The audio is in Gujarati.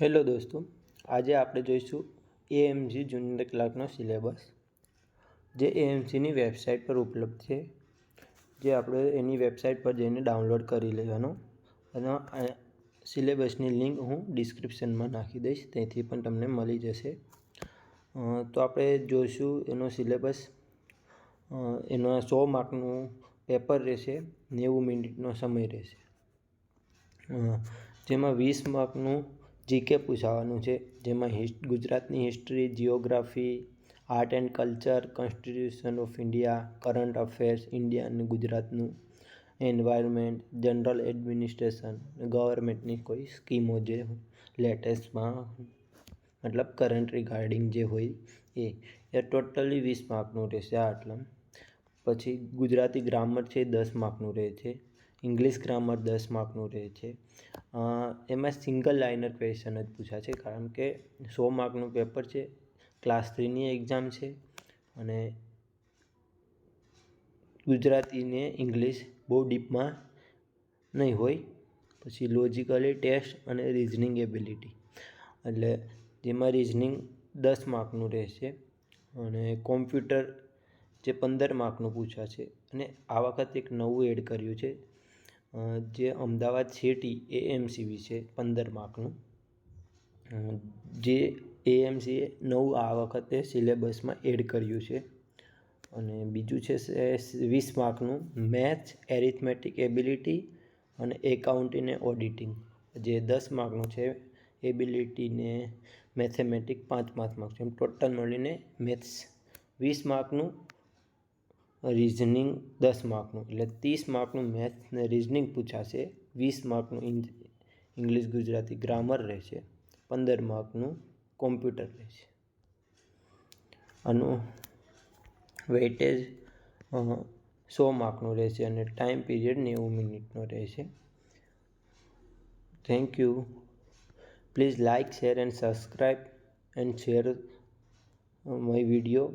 હેલો દોસ્તો, આજે આપણે જોઈશું એએમજી જુનિયર ક્લાર્કનો સિલેબસ, જે એએમસીની વેબસાઇટ પર ઉપલબ્ધ છે. જે આપણે એની વેબસાઇટ પર જઈને ડાઉનલોડ કરી લેવાનો. અને સિલેબસની લિંક હું ડિસ્ક્રિપ્શનમાં નાખી દઈશ, ત્યાંથી પણ તમને મળી જશે. તો આપણે જોઈશું એનો સિલેબસ. એનો સો માર્કનું પેપર રહેશે, નેવું મિનિટનો સમય રહેશે. જેમાં વીસ માર્કનું જીકે પૂછાવાનું છે. જેમાં ગુજરાતની history geography art and culture, constitution of India, current affairs, India અને ગુજરાતનું એન્વાયરમેન્ટ, જનરલ એડમિનિસ્ટ્રેશન, ગવર્મેન્ટની કોઈ સ્કીમો જે લેટેસ્ટમાં મતલબ કરંટ રિગાર્ડિંગ જે હોય એ. એ ટોટલી વીસ માર્કનું રહેશે આટલા. પછી ગુજરાતી ગ્રામર છે દસ માર્કનું રહે છે. ઇંગ્લિશ ગ્રામર દસ માર્કનું રહે છે. એમાં સિંગલ લાઇનર ક્વેશ્ચન જ પૂછ્યા છે કારણ કે સો માર્કનું પેપર છે ક્લાસ થ્રીની એક્ઝામ છે અને ગુજરાતીને ઇંગ્લિશ બહુ ડીપમાં નહીં હોય. પછી લોજિકલી ટેસ્ટ અને રિઝનિંગ એબિલિટી એટલે જેમાં રિઝનિંગ દસ માર્કનું રહેશે અને કોમ્પ્યુટર જે પંદર માર્કનું છે અને આ વખત એક નવું એડ કર્યું છે. જે અમદાવાદ સિટી એએમસીવી છે, પંદર માર્કનું. જે એએમસીએ નવું આ વખતે સિલેબસમાં એડ કર્યું છે. અને બીજું છે વીસ માર્કનું મેથ્સ, એરિથમેટિક એબિલિટી અને એકાઉન્ટિંગ ને ઓડિટિંગ. જે દસ માર્કનું છે એબિલિટીને મેથેમેટિક પાંચ પાંચ છે. એમ ટોટલ મળીને મેથ્સ વીસ માર્કનું રિઝનિંગ દસ માર્કનું એટલે ત્રીસ માર્કનું મેથ્સ ને રિઝનિંગ પૂછાશે, વીસ માર્કનું ઇંગ્લિશ ગુજરાતી ગ્રામર રહેશે, પંદર માર્કનું કોમ્પ્યુટર રહેશે. આનું વેઇટેજ સો માર્કનું રહેશે અને ટાઈમ પીરિયડ નેવું મિનિટનો રહેશે. Thank you please like share and subscribe and share my video